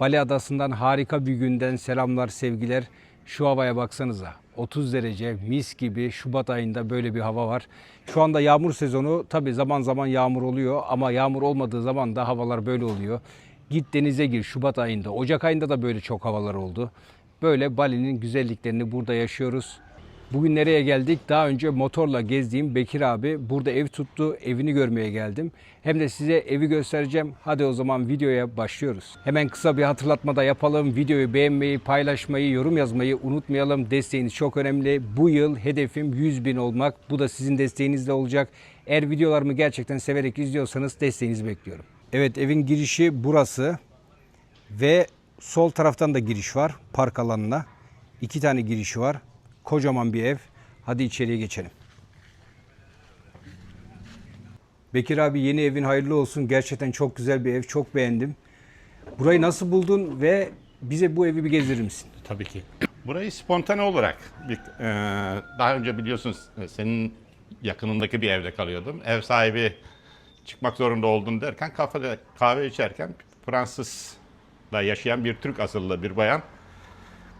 Bali Adası'ndan harika bir günden selamlar, sevgiler. Şu havaya baksanıza. 30 derece, mis gibi Şubat ayında böyle bir hava var. Şu anda yağmur sezonu. Tabi zaman zaman yağmur oluyor ama yağmur olmadığı zaman da havalar böyle oluyor. Git denize gir Şubat ayında. Ocak ayında da böyle çok havalar oldu. Böyle Bali'nin güzelliklerini burada yaşıyoruz. Bugün nereye geldik? Daha önce motorla gezdiğim Bekir abi burada ev tuttu. Evini görmeye geldim. Hem de size evi göstereceğim. Hadi o zaman videoya başlıyoruz. Hemen kısa bir hatırlatma da yapalım. Videoyu beğenmeyi, paylaşmayı, yorum yazmayı unutmayalım. Desteğiniz çok önemli. Bu yıl hedefim 100 bin olmak. Bu da sizin desteğinizle olacak. Eğer videolarımı gerçekten severek izliyorsanız desteğinizi bekliyorum. Evet evin girişi burası. Ve sol taraftan da giriş var park alanına. İki tane girişi var. Kocaman bir ev. Hadi içeriye geçelim. Bekir abi yeni evin hayırlı olsun. Gerçekten çok güzel bir ev. Çok beğendim. Burayı nasıl buldun ve bize bu evi bir gezdirir misin? Tabii ki. Burayı spontane olarak bir, e, daha önce biliyorsunuz e, senin yakınındaki bir evde kalıyordum. Ev sahibi çıkmak zorunda oldun derken kafede kahve içerken Fransız'da yaşayan bir Türk asıllı bir bayan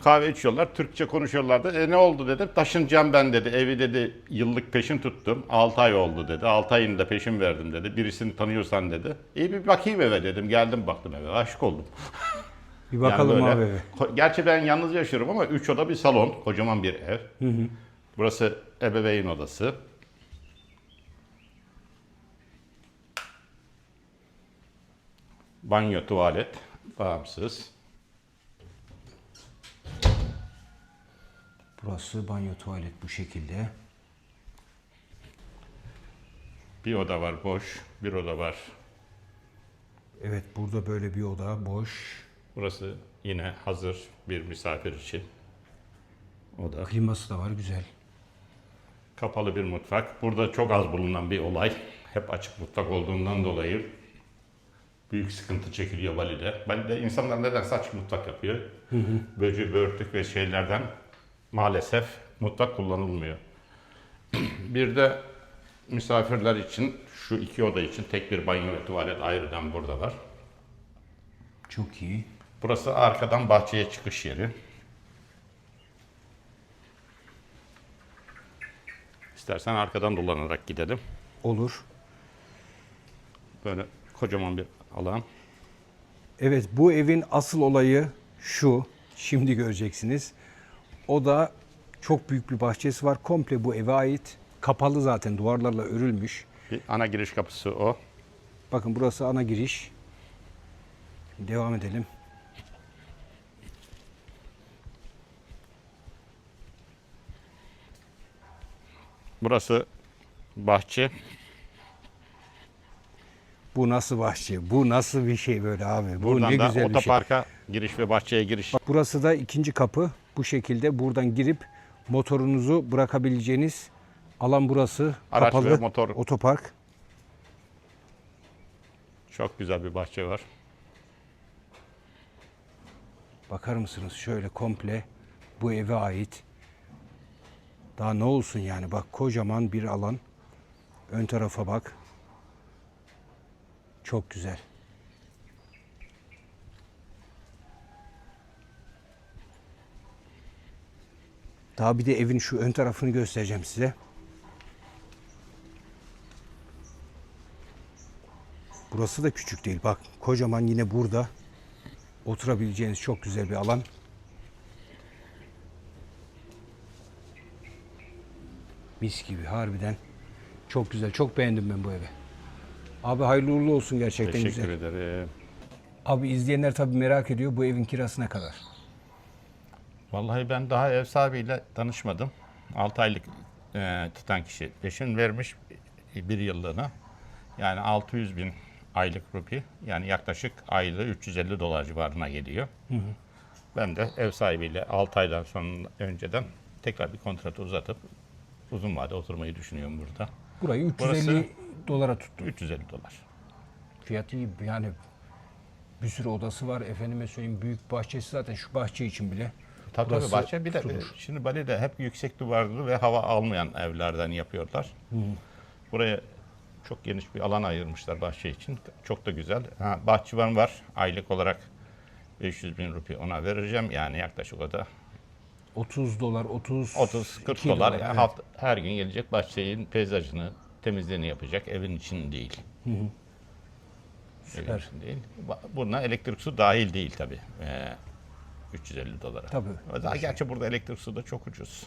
kahve içiyorlar. Türkçe konuşuyorlardı. E ne oldu dedim. Taşınacağım ben dedi. Evi dedi yıllık peşin tuttum. 6 ay oldu dedi. 6 ayını da peşin verdim dedi. Birisini tanıyorsan dedi. İyi bir bakayım eve dedim. Geldim baktım eve. Aşık oldum. Bir Yani bakalım böyle- abi eve. Gerçi ben yalnız yaşıyorum ama üç oda bir salon. Kocaman bir ev. Burası ebeveyn odası. Banyo, tuvalet, bağımsız. Burası banyo tuvalet bu şekilde. Bir oda var boş, bir oda var. Evet burada böyle bir oda boş. Burası yine hazır bir misafir için. Oda. Kliması da var güzel. Kapalı bir mutfak. Burada çok az bulunan bir olay. Hep açık mutfak olduğundan dolayı büyük sıkıntı çekiliyor Bali'de. Bali'de insanlar nedense açık mutfak yapıyor. Böcü, börtük ve şeylerden maalesef mutfak kullanılmıyor. bir de misafirler için şu iki oda için tek bir banyo ve tuvalet ayrıdan burada var. Çok iyi. Burası arkadan bahçeye çıkış yeri. İstersen arkadan dolanarak gidelim. Olur. Böyle kocaman bir alan. Evet bu evin asıl olayı şu. Şimdi göreceksiniz. O da çok büyük bir bahçesi var. Komple bu eve ait. Kapalı zaten duvarlarla örülmüş. Bir ana giriş kapısı o. Bakın burası ana giriş. Devam edelim. Burası bahçe. Bu nasıl bahçe? Bu nasıl bir şey böyle abi? Bu Buradan ne da güzel bir şey. otoparka giriş ve bahçeye giriş. Bak burası da ikinci kapı. Bu şekilde buradan girip motorunuzu bırakabileceğiniz alan burası. Araç Kapalı ve motor. otopark. Çok güzel bir bahçe var. Bakar mısınız şöyle komple bu eve ait. Daha ne olsun yani bak kocaman bir alan. Ön tarafa bak. Çok güzel. Daha bir de evin şu ön tarafını göstereceğim size. Burası da küçük değil. Bak kocaman yine burada oturabileceğiniz çok güzel bir alan. Mis gibi harbiden. Çok güzel. Çok beğendim ben bu evi. Abi hayırlı uğurlu olsun gerçekten Teşekkür güzel. ederim. Abi izleyenler tabii merak ediyor bu evin kirası ne kadar? Vallahi ben daha ev sahibiyle tanışmadım. 6 aylık e, tutan kişi peşin vermiş bir yıllığına. Yani 600 bin aylık rupi. Yani yaklaşık aylığı 350 dolar civarına geliyor. Ben de ev sahibiyle 6 aydan sonra önceden tekrar bir kontratı uzatıp uzun vade oturmayı düşünüyorum burada. Burayı 350 Burası- dolara tuttu. 350 dolar. Fiyatı iyi yani bir sürü odası var. Efendime söyleyeyim büyük bahçesi zaten şu bahçe için bile. Tabii Burası tabii bahçe bir de tutulur. şimdi Bali'de hep yüksek duvarlı ve hava almayan evlerden yapıyorlar. Buraya çok geniş bir alan ayırmışlar bahçe için. Çok da güzel. Ha, bahçıvan var. Aylık olarak 500 bin rupi ona vereceğim. Yani yaklaşık o da 30 dolar, 30 30-40 2 dolar. evet. Hafta, her gün gelecek bahçenin peyzajını, temizliğini yapacak. Evin için değil. Evin Süper. için değil. Buna elektrik su dahil değil tabii. Ee, 350 dolara. Tabii. Daha gerçi burada elektrik su da çok ucuz.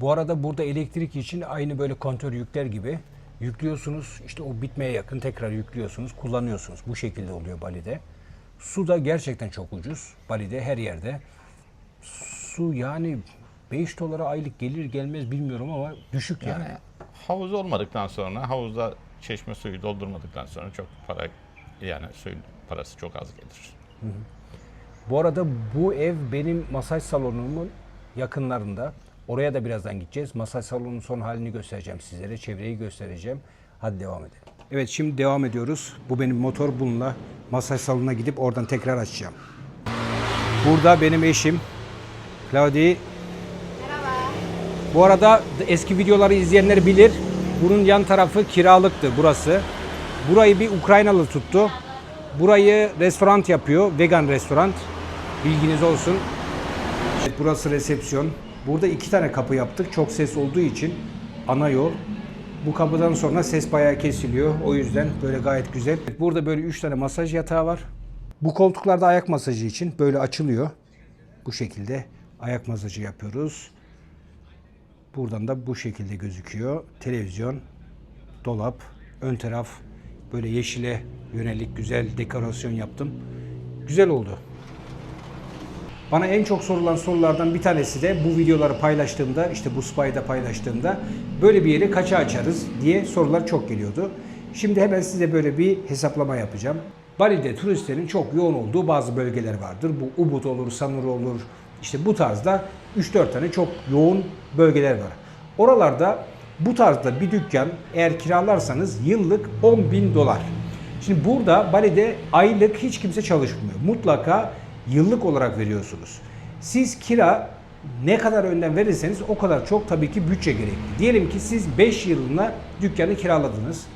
Bu arada burada elektrik için aynı böyle kontör yükler gibi yüklüyorsunuz. İşte o bitmeye yakın tekrar yüklüyorsunuz, kullanıyorsunuz. Bu şekilde oluyor Bali'de. Su da gerçekten çok ucuz. Bali'de her yerde. Su yani 5 dolara aylık gelir gelmez bilmiyorum ama düşük yani. Yani havuz olmadıktan sonra havuzda çeşme suyu doldurmadıktan sonra çok para yani suyun parası çok az gelir. Bu arada bu ev benim masaj salonumun yakınlarında. Oraya da birazdan gideceğiz. Masaj salonunun son halini göstereceğim sizlere. Çevreyi göstereceğim. Hadi devam edelim. Evet şimdi devam ediyoruz. Bu benim motor bununla masaj salonuna gidip oradan tekrar açacağım. Burada benim eşim Claudie. Bu arada eski videoları izleyenler bilir. Bunun yan tarafı kiralıktı burası. Burayı bir Ukraynalı tuttu. Burayı restoran yapıyor. Vegan restoran. Bilginiz olsun. Burası resepsiyon. Burada iki tane kapı yaptık. Çok ses olduğu için ana yol. Bu kapıdan sonra ses bayağı kesiliyor. O yüzden böyle gayet güzel. Burada böyle üç tane masaj yatağı var. Bu koltuklarda ayak masajı için böyle açılıyor. Bu şekilde ayak masajı yapıyoruz. Buradan da bu şekilde gözüküyor. Televizyon, dolap, ön taraf böyle yeşile yönelik güzel dekorasyon yaptım. Güzel oldu. Bana en çok sorulan sorulardan bir tanesi de bu videoları paylaştığımda, işte bu spy'da paylaştığımda böyle bir yeri kaça açarız diye sorular çok geliyordu. Şimdi hemen size böyle bir hesaplama yapacağım. Bali'de turistlerin çok yoğun olduğu bazı bölgeler vardır. Bu Ubud olur, Sanur olur. İşte bu tarzda 3-4 tane çok yoğun bölgeler var. Oralarda bu tarzda bir dükkan eğer kiralarsanız yıllık 10 bin dolar. Şimdi burada Bali'de aylık hiç kimse çalışmıyor. Mutlaka yıllık olarak veriyorsunuz. Siz kira ne kadar önden verirseniz o kadar çok tabii ki bütçe gerekli. Diyelim ki siz 5 yılına dükkanı kiraladınız.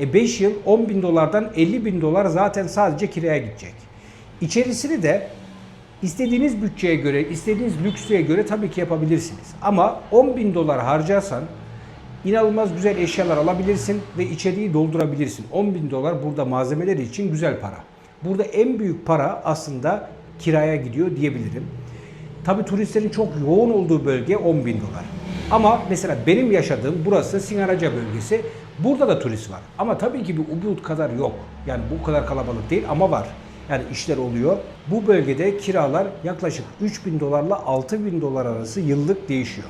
E 5 yıl 10 bin dolardan 50 bin dolar zaten sadece kiraya gidecek. İçerisini de istediğiniz bütçeye göre, istediğiniz lükslüğe göre tabii ki yapabilirsiniz. Ama 10 bin dolar harcarsan inanılmaz güzel eşyalar alabilirsin ve içeriği doldurabilirsin. 10 bin dolar burada malzemeler için güzel para. Burada en büyük para aslında kiraya gidiyor diyebilirim. Tabi turistlerin çok yoğun olduğu bölge 10 bin dolar. Ama mesela benim yaşadığım burası Singaraca bölgesi. Burada da turist var. Ama tabii ki bir Ubud kadar yok. Yani bu kadar kalabalık değil ama var. Yani işler oluyor. Bu bölgede kiralar yaklaşık 3 bin dolarla 6 bin dolar arası yıllık değişiyor.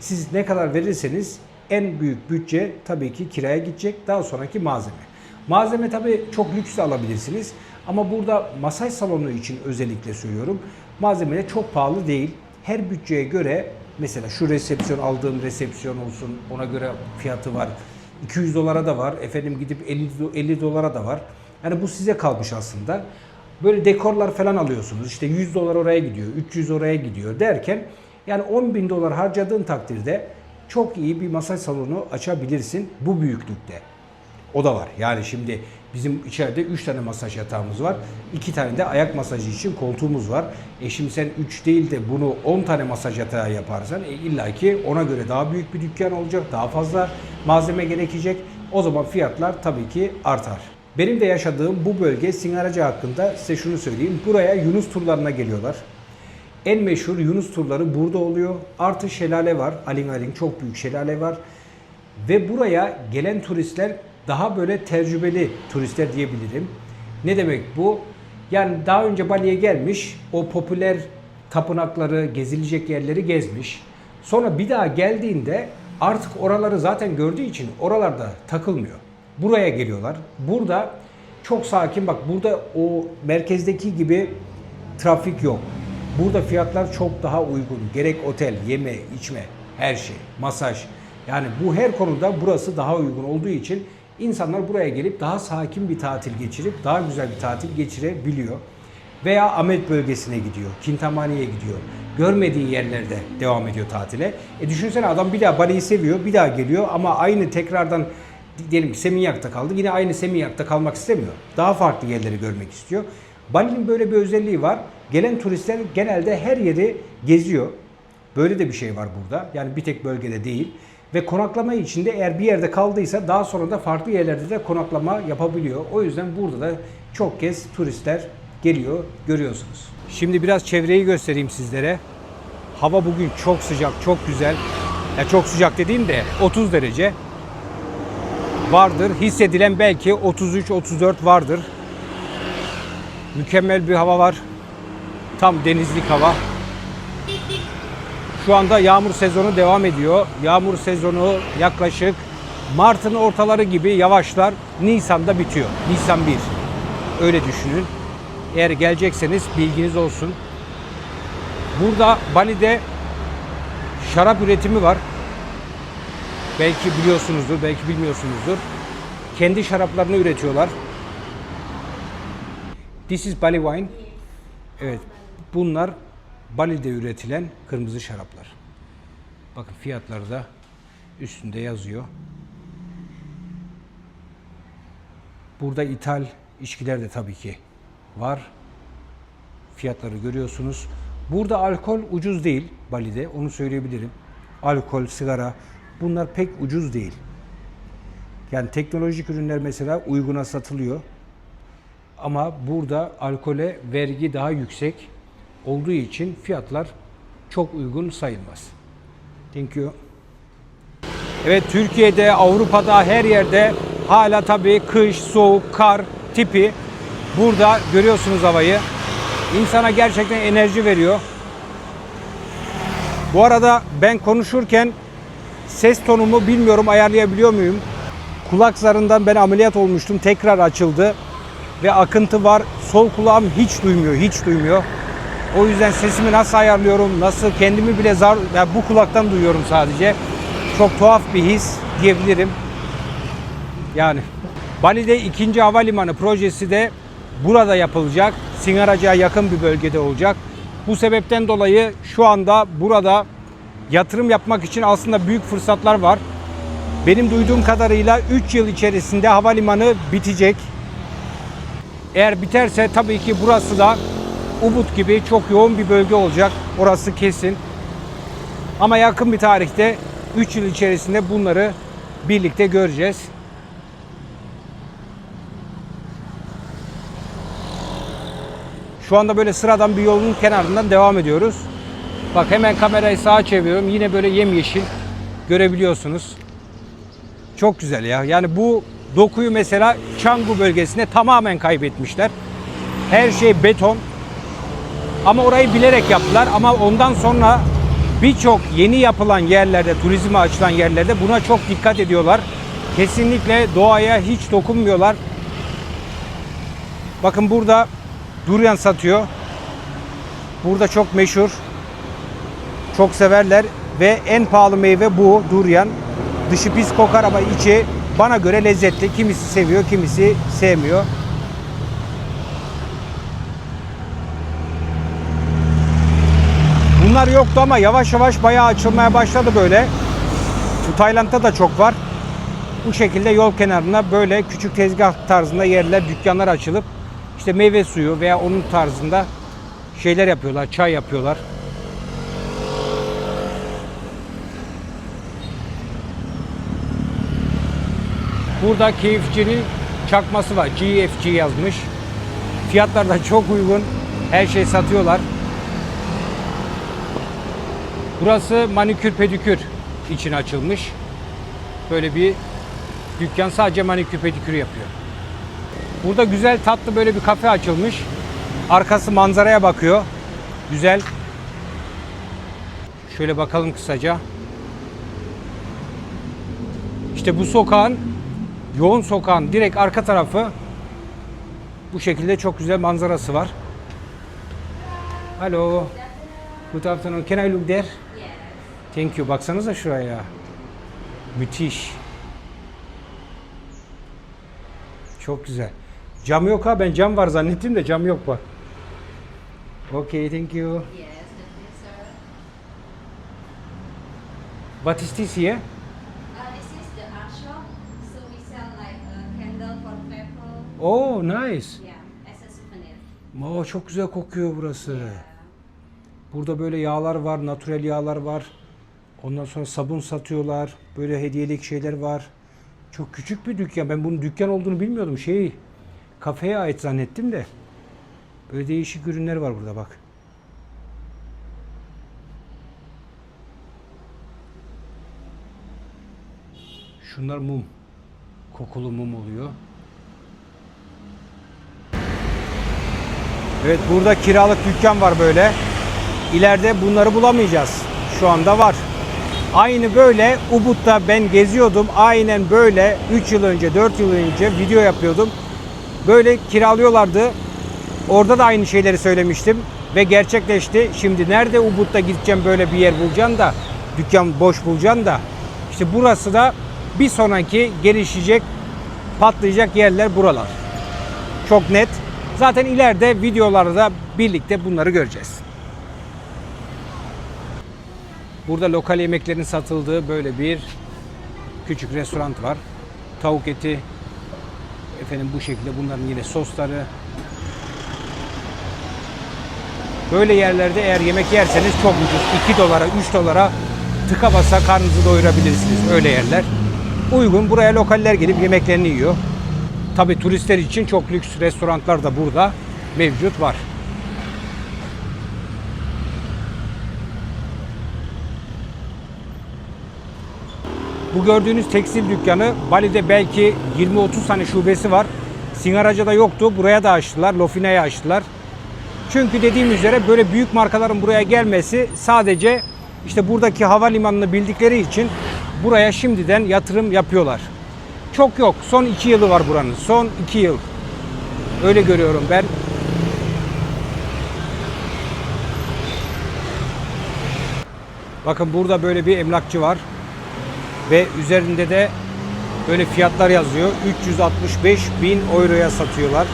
Siz ne kadar verirseniz en büyük bütçe tabii ki kiraya gidecek. Daha sonraki malzeme. Malzeme tabii çok lüks alabilirsiniz. Ama burada masaj salonu için özellikle söylüyorum. Malzemeler çok pahalı değil. Her bütçeye göre mesela şu resepsiyon aldığım resepsiyon olsun ona göre fiyatı var. 200 dolara da var. Efendim gidip 50, do- 50 dolara da var. Yani bu size kalmış aslında. Böyle dekorlar falan alıyorsunuz. İşte 100 dolar oraya gidiyor, 300 oraya gidiyor derken yani 10 bin dolar harcadığın takdirde çok iyi bir masaj salonu açabilirsin bu büyüklükte. O da var. Yani şimdi bizim içeride 3 tane masaj yatağımız var. 2 tane de ayak masajı için koltuğumuz var. E şimdi sen 3 değil de bunu 10 tane masaj yatağı yaparsan e illaki ona göre daha büyük bir dükkan olacak. Daha fazla malzeme gerekecek. O zaman fiyatlar tabii ki artar. Benim de yaşadığım bu bölge Singaraca hakkında size şunu söyleyeyim. Buraya Yunus turlarına geliyorlar. En meşhur Yunus turları burada oluyor. Artı şelale var. Aling Aling çok büyük şelale var. Ve buraya gelen turistler daha böyle tecrübeli turistler diyebilirim. Ne demek bu? Yani daha önce Bali'ye gelmiş, o popüler tapınakları, gezilecek yerleri gezmiş. Sonra bir daha geldiğinde artık oraları zaten gördüğü için oralarda takılmıyor. Buraya geliyorlar. Burada çok sakin bak burada o merkezdeki gibi trafik yok. Burada fiyatlar çok daha uygun. Gerek otel, yeme, içme, her şey, masaj. Yani bu her konuda burası daha uygun olduğu için insanlar buraya gelip daha sakin bir tatil geçirip daha güzel bir tatil geçirebiliyor. Veya Ahmet bölgesine gidiyor, Kintamani'ye gidiyor. Görmediği yerlerde devam ediyor tatile. E düşünsene adam bir daha Bali'yi seviyor, bir daha geliyor ama aynı tekrardan diyelim ki Seminyak'ta kaldı. Yine aynı Seminyak'ta kalmak istemiyor. Daha farklı yerleri görmek istiyor. Bali'nin böyle bir özelliği var. Gelen turistler genelde her yeri geziyor. Böyle de bir şey var burada. Yani bir tek bölgede değil. Ve konaklama içinde eğer bir yerde kaldıysa daha sonra da farklı yerlerde de konaklama yapabiliyor. O yüzden burada da çok kez turistler geliyor, görüyorsunuz. Şimdi biraz çevreyi göstereyim sizlere. Hava bugün çok sıcak, çok güzel. Ya çok sıcak dediğim de 30 derece vardır. Hissedilen belki 33-34 vardır. Mükemmel bir hava var. Tam denizlik hava. Şu anda yağmur sezonu devam ediyor. Yağmur sezonu yaklaşık Mart'ın ortaları gibi yavaşlar. Nisan'da bitiyor. Nisan 1. Öyle düşünün. Eğer gelecekseniz bilginiz olsun. Burada Bali'de şarap üretimi var. Belki biliyorsunuzdur, belki bilmiyorsunuzdur. Kendi şaraplarını üretiyorlar. This is Bali wine. Evet. Bunlar Bali'de üretilen kırmızı şaraplar. Bakın fiyatları da üstünde yazıyor. Burada ithal içkiler de tabii ki var. Fiyatları görüyorsunuz. Burada alkol ucuz değil Bali'de. Onu söyleyebilirim. Alkol, sigara bunlar pek ucuz değil. Yani teknolojik ürünler mesela uyguna satılıyor. Ama burada alkole vergi daha yüksek olduğu için fiyatlar çok uygun sayılmaz. Thank you. Evet Türkiye'de, Avrupa'da her yerde hala tabii kış, soğuk, kar tipi. Burada görüyorsunuz havayı. İnsana gerçekten enerji veriyor. Bu arada ben konuşurken ses tonumu bilmiyorum ayarlayabiliyor muyum? Kulak zarından ben ameliyat olmuştum. Tekrar açıldı ve akıntı var. Sol kulağım hiç duymuyor, hiç duymuyor. O yüzden sesimi nasıl ayarlıyorum, nasıl kendimi bile zar, yani bu kulaktan duyuyorum sadece. Çok tuhaf bir his diyebilirim. Yani Bali'de ikinci havalimanı projesi de burada yapılacak. Singaracı'ya yakın bir bölgede olacak. Bu sebepten dolayı şu anda burada yatırım yapmak için aslında büyük fırsatlar var. Benim duyduğum kadarıyla 3 yıl içerisinde havalimanı bitecek. Eğer biterse tabii ki burası da Ubud gibi çok yoğun bir bölge olacak. Orası kesin. Ama yakın bir tarihte 3 yıl içerisinde bunları birlikte göreceğiz. Şu anda böyle sıradan bir yolun kenarından devam ediyoruz. Bak hemen kamerayı sağa çeviriyorum. Yine böyle yemyeşil görebiliyorsunuz. Çok güzel ya. Yani bu dokuyu mesela Canggu bölgesinde tamamen kaybetmişler. Her şey beton. Ama orayı bilerek yaptılar. Ama ondan sonra birçok yeni yapılan yerlerde, turizme açılan yerlerde buna çok dikkat ediyorlar. Kesinlikle doğaya hiç dokunmuyorlar. Bakın burada durian satıyor. Burada çok meşhur. Çok severler ve en pahalı meyve bu durian. Dışı pis kokar ama içi bana göre lezzetli. Kimisi seviyor, kimisi sevmiyor. Bunlar yoktu ama yavaş yavaş bayağı açılmaya başladı böyle. Bu Tayland'da da çok var. Bu şekilde yol kenarına böyle küçük tezgah tarzında yerler, dükkanlar açılıp işte meyve suyu veya onun tarzında şeyler yapıyorlar, çay yapıyorlar. Burada keyifçinin çakması var. GFG yazmış. Fiyatlar da çok uygun. Her şey satıyorlar. Burası manikür pedikür için açılmış. Böyle bir dükkan sadece manikür pedikür yapıyor. Burada güzel tatlı böyle bir kafe açılmış. Arkası manzaraya bakıyor. Güzel. Şöyle bakalım kısaca. İşte bu sokağın yoğun sokağın direkt arka tarafı bu şekilde çok güzel manzarası var. Hello. Good afternoon. Can I look there? Thank you. Baksanıza şuraya. Müthiş. Çok güzel. Cam yok ha. Ben cam var zannettim de cam yok bak. Okay, thank you. Yes, definitely, sir. What is this here? This is the art shop. So we sell like a candle for people. Oh, nice. Yeah, as a souvenir. Aa, çok güzel kokuyor burası. Burada böyle yağlar var, natürel yağlar var. Ondan sonra sabun satıyorlar. Böyle hediyelik şeyler var. Çok küçük bir dükkan. Ben bunun dükkan olduğunu bilmiyordum. Şey, kafeye ait zannettim de. Böyle değişik ürünler var burada bak. Şunlar mum. Kokulu mum oluyor. Evet burada kiralık dükkan var böyle. İleride bunları bulamayacağız. Şu anda var. Aynı böyle Ubud'da ben geziyordum. Aynen böyle 3 yıl önce 4 yıl önce video yapıyordum. Böyle kiralıyorlardı. Orada da aynı şeyleri söylemiştim ve gerçekleşti. Şimdi nerede Ubud'da gideceğim böyle bir yer bulacaksın da dükkan boş bulacaksın da işte burası da bir sonraki gelişecek patlayacak yerler buralar. Çok net. Zaten ileride videolarda birlikte bunları göreceğiz. Burada lokal yemeklerin satıldığı böyle bir küçük restoran var. Tavuk eti, efendim bu şekilde bunların yine sosları. Böyle yerlerde eğer yemek yerseniz çok ucuz. 2 dolara, 3 dolara tıka basa karnınızı doyurabilirsiniz öyle yerler. Uygun. Buraya lokaller gelip yemeklerini yiyor. Tabi turistler için çok lüks restoranlar da burada mevcut var. Bu gördüğünüz tekstil dükkanı Bali'de belki 20-30 tane şubesi var. Singaraca'da yoktu. Buraya da açtılar. Lofina'ya açtılar. Çünkü dediğim üzere böyle büyük markaların buraya gelmesi sadece işte buradaki havalimanını bildikleri için buraya şimdiden yatırım yapıyorlar. Çok yok. Son iki yılı var buranın. Son iki yıl. Öyle görüyorum ben. Bakın burada böyle bir emlakçı var. Ve üzerinde de böyle fiyatlar yazıyor. 365 bin euroya satıyorlar.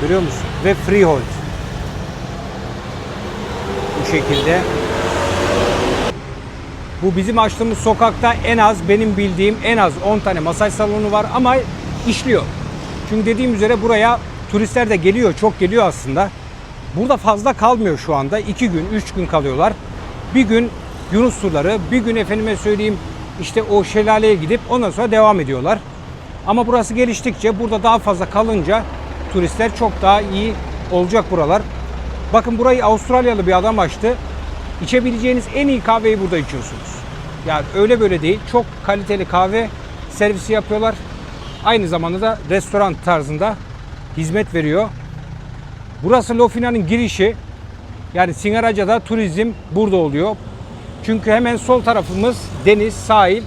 Görüyor musun? Ve freehold. Bu şekilde. Bu bizim açtığımız sokakta en az benim bildiğim en az 10 tane masaj salonu var ama işliyor. Çünkü dediğim üzere buraya turistler de geliyor, çok geliyor aslında. Burada fazla kalmıyor şu anda. 2 gün, 3 gün kalıyorlar. Bir gün Yunus suları, bir gün efendime söyleyeyim işte o şelaleye gidip ondan sonra devam ediyorlar. Ama burası geliştikçe burada daha fazla kalınca turistler çok daha iyi olacak buralar. Bakın burayı Avustralyalı bir adam açtı. İçebileceğiniz en iyi kahveyi burada içiyorsunuz. Yani öyle böyle değil. Çok kaliteli kahve servisi yapıyorlar. Aynı zamanda da restoran tarzında hizmet veriyor. Burası Lofina'nın girişi. Yani Singaraca'da turizm burada oluyor. Çünkü hemen sol tarafımız deniz, sahil.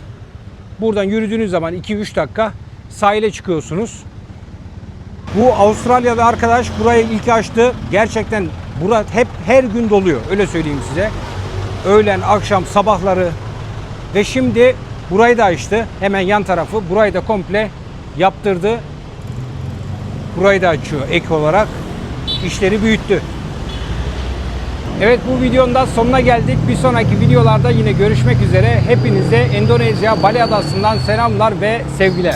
Buradan yürüdüğünüz zaman 2-3 dakika sahile çıkıyorsunuz. Bu Avustralyalı arkadaş burayı ilk açtı. Gerçekten bura hep her gün doluyor. Öyle söyleyeyim size. Öğlen, akşam, sabahları ve şimdi burayı da açtı. Hemen yan tarafı. Burayı da komple yaptırdı. Burayı da açıyor ek olarak. İşleri büyüttü. Evet bu videonun da sonuna geldik. Bir sonraki videolarda yine görüşmek üzere. Hepinize Endonezya Bali Adası'ndan selamlar ve sevgiler.